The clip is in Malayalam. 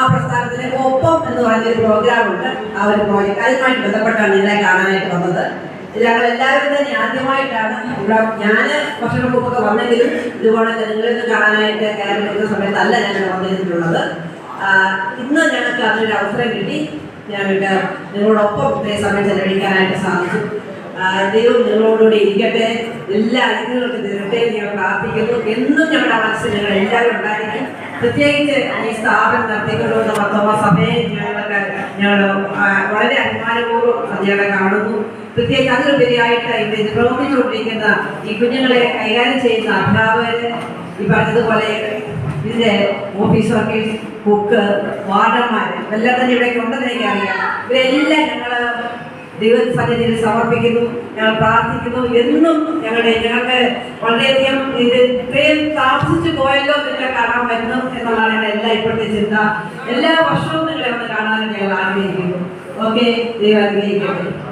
ആ പ്രസ്ഥാനത്തിന് ഒപ്പം എന്ന് പറഞ്ഞൊരു പ്രോഗ്രാം ഉണ്ട്. ആ ഒരു പ്രോജക്റ്റ് അതുമായിട്ട് ബന്ധപ്പെട്ടാണ് ഇതിനെ കാണാനായിട്ട് വന്നത്. ഞങ്ങൾ എല്ലാവരും തന്നെ ആദ്യമായിട്ടാണ് ഇവിടെ ഞാൻ വർഷങ്ങൾക്ക് മുമ്പൊക്കെ വന്നെങ്കിലും ഇതുപോലെ നിങ്ങളിന്ന് കാണാനായിട്ട് കയറി വരുന്ന സമയത്തല്ല ഞങ്ങൾ വന്നിരുന്നിട്ടുള്ളത്. ഇന്ന് ഞങ്ങൾക്ക് അതിനൊരു അവസരം കിട്ടി. ഞങ്ങൾക്ക് നിങ്ങളോടൊപ്പം ഇത്രയും സമയം ചെലവഴിക്കാനായിട്ട് സാധിച്ചു. ദൈവം നിങ്ങളോടുകൂടി ഇരിക്കട്ടെ. എല്ലാ അതിഥികൾക്കും തരട്ടെ ഞങ്ങൾ പ്രാർത്ഥിക്കുന്നു. എന്നും ഞങ്ങളുടെ മനസ്സിൽ ഞങ്ങൾ എല്ലാവരും ഉണ്ടായിരിക്കും. പ്രത്യേകിച്ച് ഈ സ്ഥാപനം നടത്തിക്കൊണ്ടുവന്ന വർത്തമാന സഭയെ ഞങ്ങളൊക്കെ ഞങ്ങൾ വളരെ അഭിമാനപൂർവം ഞങ്ങളെ കാണുന്നു. പ്രത്യേകിച്ച് അതിലുപരിയായിട്ട് ഇവിടെ പ്രവർത്തിച്ചുകൊണ്ടിരിക്കുന്ന ഈ കുഞ്ഞുങ്ങളെ കൈകാര്യം ചെയ്യുന്ന അധ്യാപകര് ഈ പറഞ്ഞതുപോലെ ഇതിന്റെ ഓഫീസ് വർക്കേഴ്സ് കുക്ക് വാർഡന്മാർ എല്ലാം തന്നെ ഇവിടേക്ക് ഉണ്ടെന്ന് എനിക്കറിയാം. ഇവരെല്ലാം ഞങ്ങൾ ദൈവസന്നിധിയിൽ സമർപ്പിക്കുന്നു ഞങ്ങൾ പ്രാർത്ഥിക്കുന്നു എന്നും ഞങ്ങളുടെ ഞങ്ങൾക്ക് വളരെയധികം ഇത് ഇത്രയും താമസിച്ചു പോയല്ലോ നിങ്ങളെ കാണാൻ പറ്റും എന്നുള്ളതാണ് എന്റെ എല്ലാ ഇപ്പോഴത്തെ ചിന്ത. എല്ലാ വർഷവും നിങ്ങളെ ഒന്ന് കാണാൻ ഞങ്ങൾ ആഗ്രഹിക്കുന്നു. ഓക്കെ ദൈവം അനുഗ്രഹിക്കട്ടെ.